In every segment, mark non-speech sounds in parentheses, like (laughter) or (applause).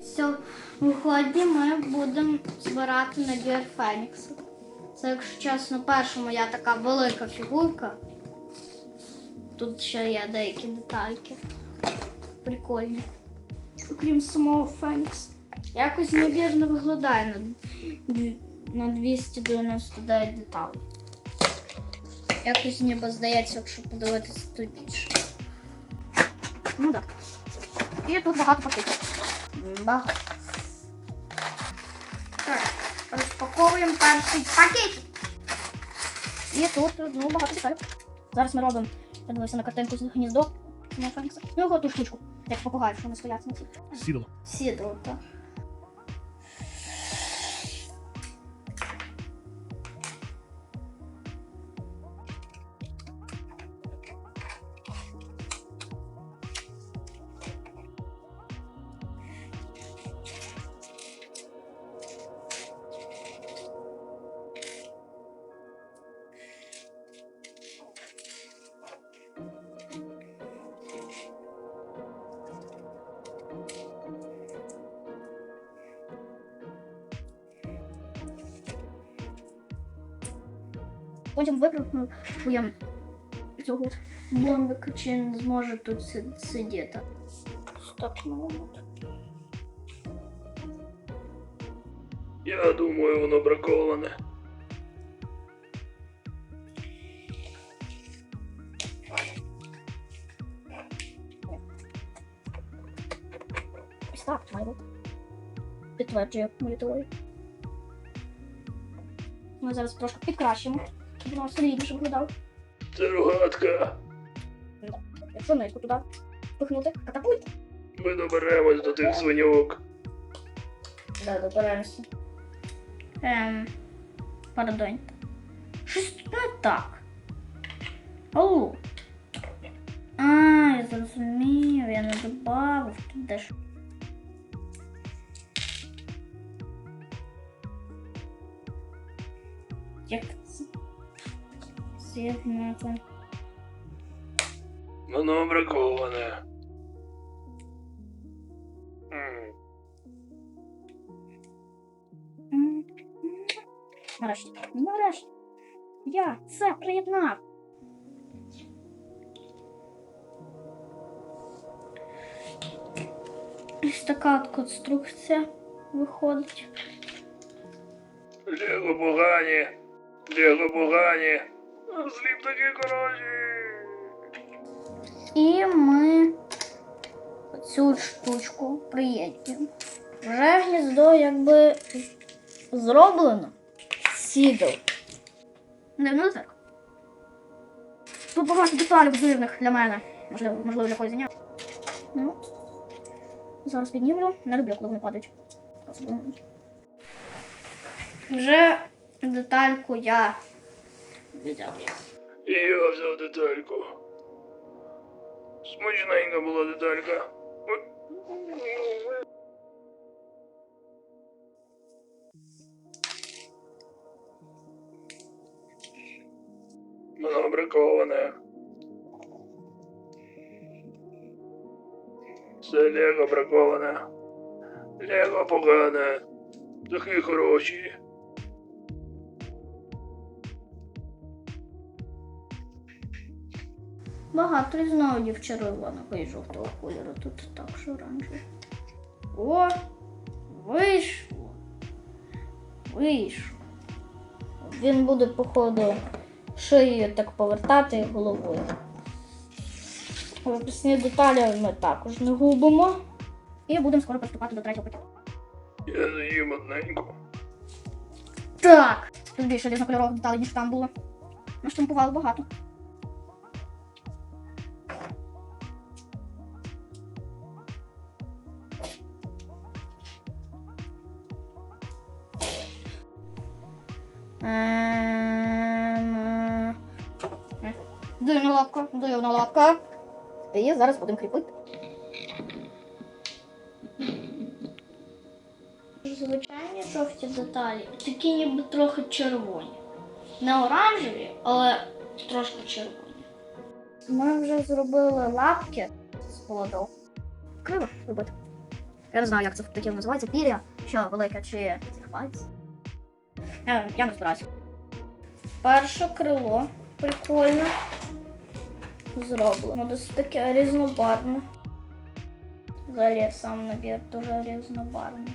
Сьогодні ми будемо збирати набір Фенікса. Це, якщо чесно, перша моя така велика фігурка. Тут ще є деякі детальки. Прикольні. Окрім самого Фенікса. Якось набір не виглядає на, на 299 деталей. Якось ніби здається, якщо подивитися, то більше. Ну так. І тут багато пакетів. Багато. Так, розпаковуємо перший пакет. І тут ну, багато цікавих. Зараз ми робимо, я дивився на картинку з гніздо. Ну, його ту штучку, як попугай, що вони стоять на цій. Сідло. Сідло, так. Потім випробуємо цього блондика, чи він зможе тут си- сидіти. Стоп, момент. Я думаю, воно браковане. Ось так, має бути. Підтверджує мою теорію. Ми зараз трошки підкращимо, щоб воно солідніше виглядав. Це рогатка. Якщо нитку туди пихнути, катапульт. Ми доберемось до тих свиньок. Да, доберемося. Ем, пардон. Щось тут не так. Ау. А, я зрозумів, я не добавив тут дещо. Як це? З'єднати. Воно браковане. Нарешті. Нарешті. Я це приєднав. Ось така от конструкція виходить. Лего погані. Лего погані. Сліп такі хороші. І ми цю штучку приєднуємо. Вже гніздо якби зроблено. Сідл. Дивно так. Тут багато деталей дивних для мене. Можливо, можливо, для когось. Ну. Зараз піднімлю. Не люблю, коли вони падають. Вже детальку я взяв. І я взяв детальку. Смачненька була деталька. Воно браковане. Це Лего браковане. Лего погане. Такі хороші. Багато різновидів червоного і жовтого кольору. Тут також оранжевий. О! Вийшло. Вийшло. Він буде, походу, шиєю так повертати головою. Виписні деталі ми також не губимо. І будемо скоро приступати до третього пакету. Я заїм одненьку. Так! Тут більше різнокольорових деталей, ніж там було. Наштампували багато. Дивна лапка, дивна лапка. І зараз будемо кріпити. Звичайні жовті деталі, такі ніби трохи червоні. Не оранжеві, але трошки червоні. Ми вже зробили лапки з холодов. Криво робити. Я не знаю, як це таке називається. Пір'я, що велике чи пальці. Я, я не розбираюся. Перше крило прикольно. Зроблено. Досить таке різнобарвне. Взагалі сам набір дуже різнобарвний.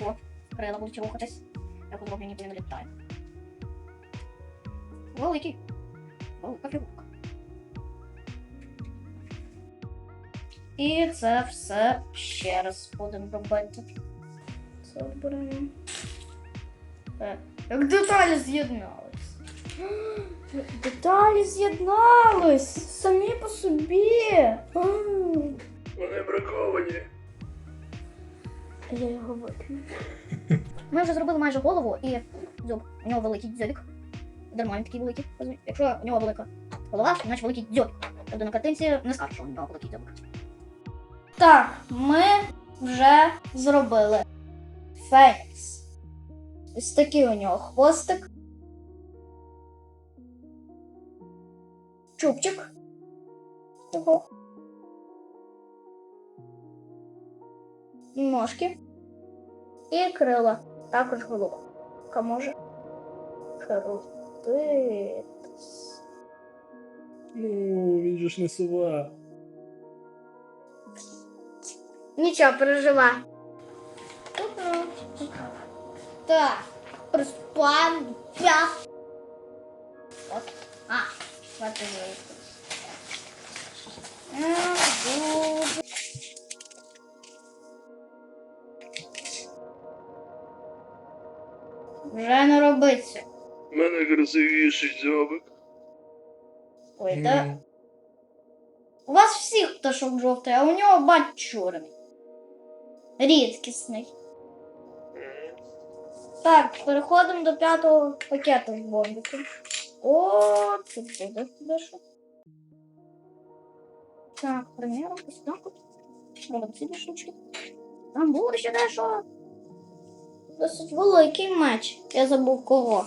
О, крила будуть рухатись. Як зроблені, ніби не літає. Великий. Велика фігурка. І це все ще раз будемо робити. Це оберемо. Е, Як деталі з'єднались. (gasps) Деталі з'єднались самі по собі. Вони браковані. Я його викину. (laughs) Ми вже зробили майже голову і дзьоб. У нього великий дзьобік. Дарма такий великий. Якщо у нього велика голова, то значить великий дзьобік. Тобто на картинці не скажеш, що у нього великий дзьобік. Так, ми вже зробили Фенікс. Ось такий у нього хвостик. Чубчик. Його. Ножки. І крила. Також головка може крутитись. Ну, він же ж не сова. Нічого, переживай. Так, приспан п'ят. От. А, хватит. Вже не робиться. У мене красивіший дзьобик. Ой, да. У вас всіх пташок жовтий, а у нього бать чорний. Рідкісний. Так, переходимо до п'ятого пакету з бомбіком. О, це буде дещо. Так, приміром, ось так от. Робимо ці дві. Там було ще дещо. Досить великий меч. Я забув кого.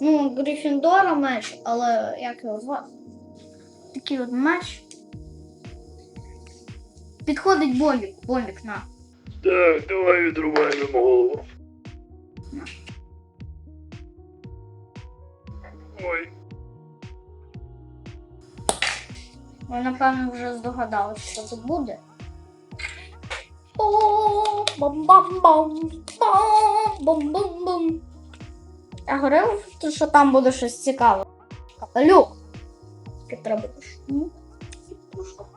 Ну, Грифіндора меч, але як його звати? Такий от меч. Підходить бомбік. Бомбік на. Так, давай відрубаємо голову. Ви, напевно, вже здогадалися, що це буде. О, бам-бам-бам, бам, бам-бам-бам. Я говорив, що там буде щось цікаве. Капелюк. Тільки треба пошукати.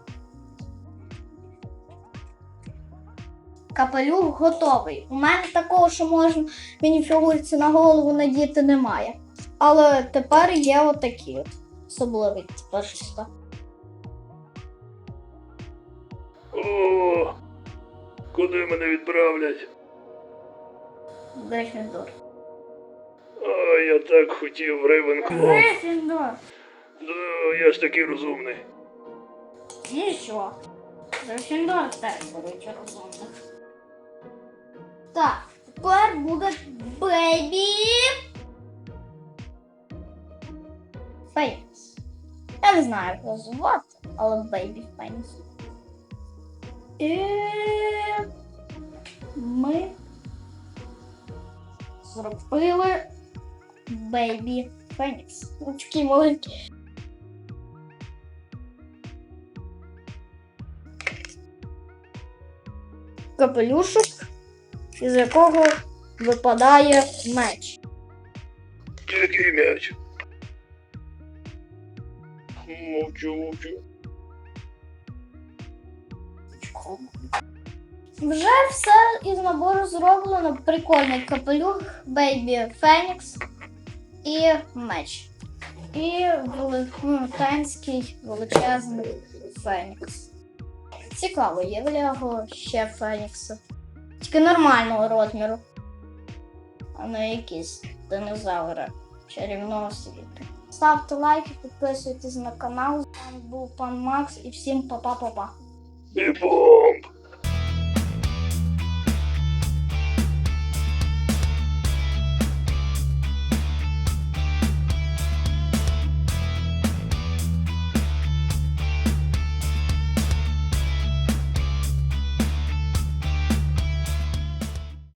Капелюх готовий. У мене такого, що можна мініфігурці на голову надіти, немає. Але тепер є отакі от. Особливий тепер о, куди мене відправлять? Грифіндор. А, я так хотів в Рейвенкло. Грифіндор! Да, я ж такий розумний. Нічого. Грифіндор теж беруть розумних. Так, тепер буде бейбі. Фейнс. Я не знаю, як його звати, але бейбі Фейнс. І ми зробили бейбі Фенікс. Ну, такий маленький. капелюшок, із якого випадає меч. Який м'яч? Мовчу, мовчу. Вже все із набору зроблено. Прикольний капелюх, бейбі Фенікс і меч. І великий величезний Фенікс. Цікаво, є в Лего ще Фенікси. Тільки нормального розміру. А не якісь динозаври чарівного світу. Ставте лайки, підписуйтесь на канал. З вами був пан Макс і всім па-па-па-па. І бомб!